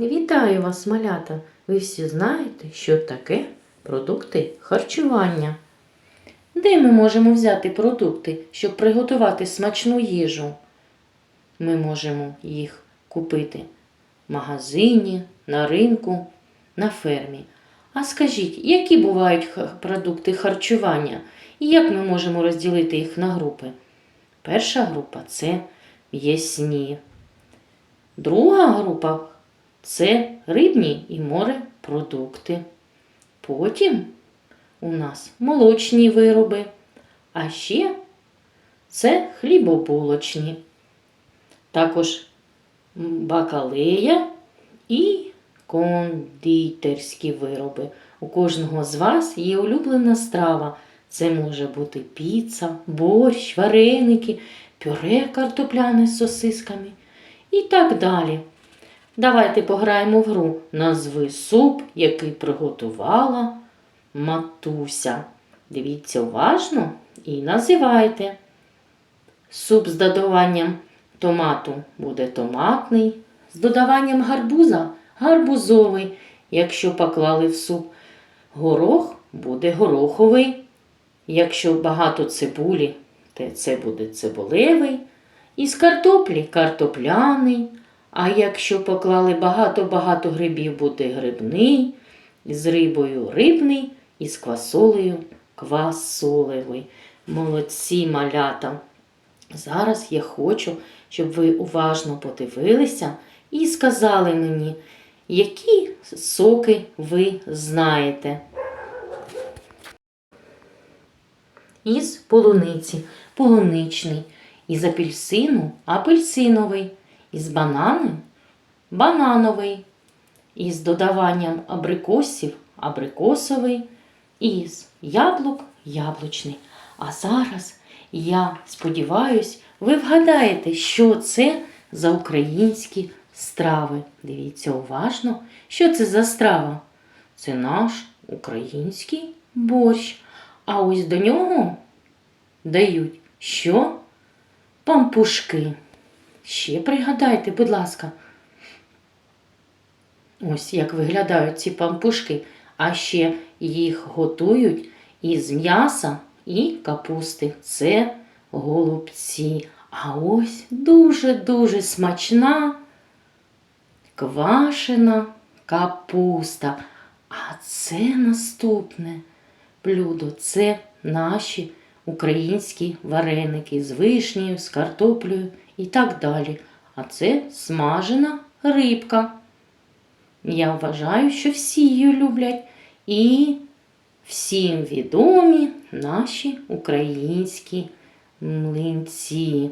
Вітаю вас, малята! Ви всі знаєте, що таке продукти харчування. Де ми можемо взяти продукти, щоб приготувати смачну їжу? Ми можемо їх купити в магазині, на ринку, на фермі. А скажіть, які бувають продукти харчування і як ми можемо розділити їх на групи? Перша група це м'ясні. Друга група це рибні і морепродукти. Потім у нас молочні вироби, а ще це хлібобулочні. Також бакалея і кондитерські вироби. У кожного з вас є улюблена страва. Це може бути піца, борщ, вареники, пюре картопляне з сосисками і так далі. Давайте пограємо в гру. Назви суп, який приготувала матуся. Дивіться уважно і називайте. Суп з додаванням томату буде томатний, з додаванням гарбуза гарбузовий. Якщо поклали в суп горох, буде гороховий. Якщо багато цибулі, то це буде цибулевий. Із картоплі картопляний. А якщо поклали багато-багато грибів, буде грибний, з рибою рибний і з квасолею квасолевий. Молодці малята. Зараз я хочу, щоб ви уважно подивилися і сказали мені, які соки ви знаєте. Із полуниці полуничний, із апельсину апельсиновий, із банани банановий, із додаванням абрикосів абрикосовий, із яблук яблучний. А зараз я сподіваюсь, ви вгадаєте, що це за українські страви. Дивіться уважно, що це за страва. Це наш український борщ. А ось до нього дають що? Пампушки. Ще пригадайте, будь ласка. Ось як виглядають ці пампушки, а ще їх готують із м'яса і капусти. Це голубці. А ось дуже-дуже смачна квашена капуста. А це наступне блюдо. Це наші українські вареники з вишнею, з картоплею і так далі. А це смажена рибка. Я вважаю, що всі її люблять. І всім відомі наші українські млинці.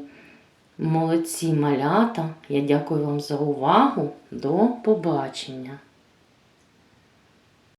Молодці малята. Я дякую вам за увагу. До побачення.